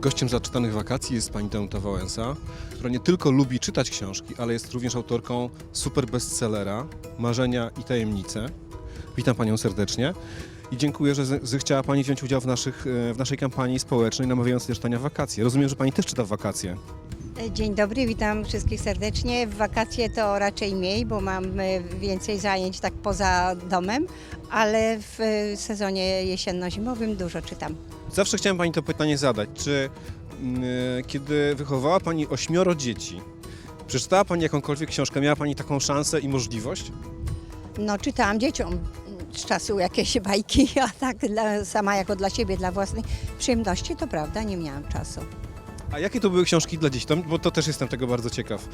Gościem zaczytanych wakacji jest pani Danuta Wałęsa, która nie tylko lubi czytać książki, ale jest również autorką super bestsellera Marzenia i tajemnice. Witam panią serdecznie i dziękuję, że zechciała pani wziąć udział w, naszych, e, w naszej kampanii społecznej namawiając do czytania wakacje. Rozumiem, że pani też czyta w wakacje. Dzień dobry, witam wszystkich serdecznie. W wakacje to raczej mniej, bo mam e, więcej zajęć tak poza domem, ale w e, sezonie jesienno-zimowym dużo czytam. Zawsze chciałem pani to pytanie zadać. Czy e, kiedy wychowała pani ośmioro dzieci, przeczytała pani jakąkolwiek książkę, miała pani taką szansę i możliwość? No, czytałam dzieciom z czasu jakieś bajki, a tak dla, sama jako dla siebie, dla własnej przyjemności, to prawda, nie miałam czasu. A jakie to były książki dla dzieci? To- Bo to też jestem tego bardzo ciekaw.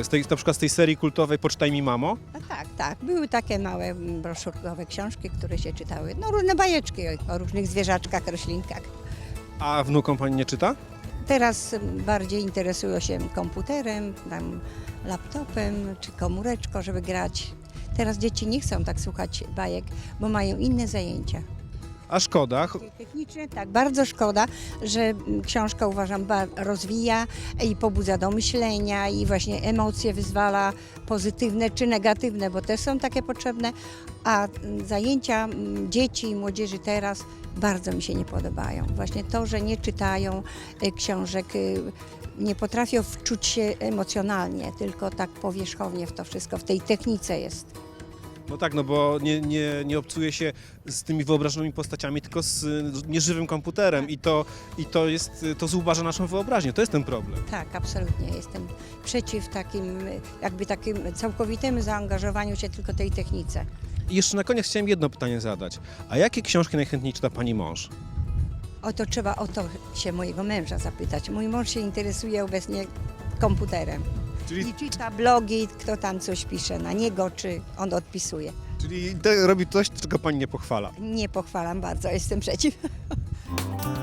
E, Z tej, na przykład z tej serii kultowej Poczytaj mi mamo. A tak, tak, były takie małe mm, broszurkowe książki, które się czytały. No, różne bajeczki o, o różnych zwierzaczkach, roślinkach. A wnukom pani nie czyta? Teraz bardziej interesują się komputerem, tam laptopem czy komóreczką, żeby grać. Teraz dzieci nie chcą tak słuchać bajek, bo mają inne zajęcia. A szkoda. Ch- Techniczne, tak, bardzo szkoda, że książka uważam rozwija i pobudza do myślenia i właśnie emocje wyzwala pozytywne czy negatywne, bo też są takie potrzebne, a zajęcia dzieci i młodzieży teraz bardzo mi się nie podobają. Właśnie to, że nie czytają y, książek, y, nie potrafią wczuć się emocjonalnie, tylko tak powierzchownie w to wszystko, w tej technice jest. No tak, no bo nie, nie, nie obcuje się z tymi wyobrażonymi postaciami, tylko z nieżywym komputerem i to, i to jest, to zubaża naszą wyobraźnię. To jest ten problem. Tak, absolutnie. Jestem przeciw takim, jakby takim całkowitemu zaangażowaniu się tylko tej technice. I jeszcze na koniec chciałem jedno pytanie zadać. A jakie książki najchętniej czyta pani mąż? O to trzeba o to się mojego męża zapytać. Mój mąż się interesuje obecnie komputerem. Czyli, I czyta blogi, kto tam coś pisze na niego, czy on odpisuje. czyli te, robi coś, czego pani nie pochwala. Nie pochwalam bardzo, jestem przeciw.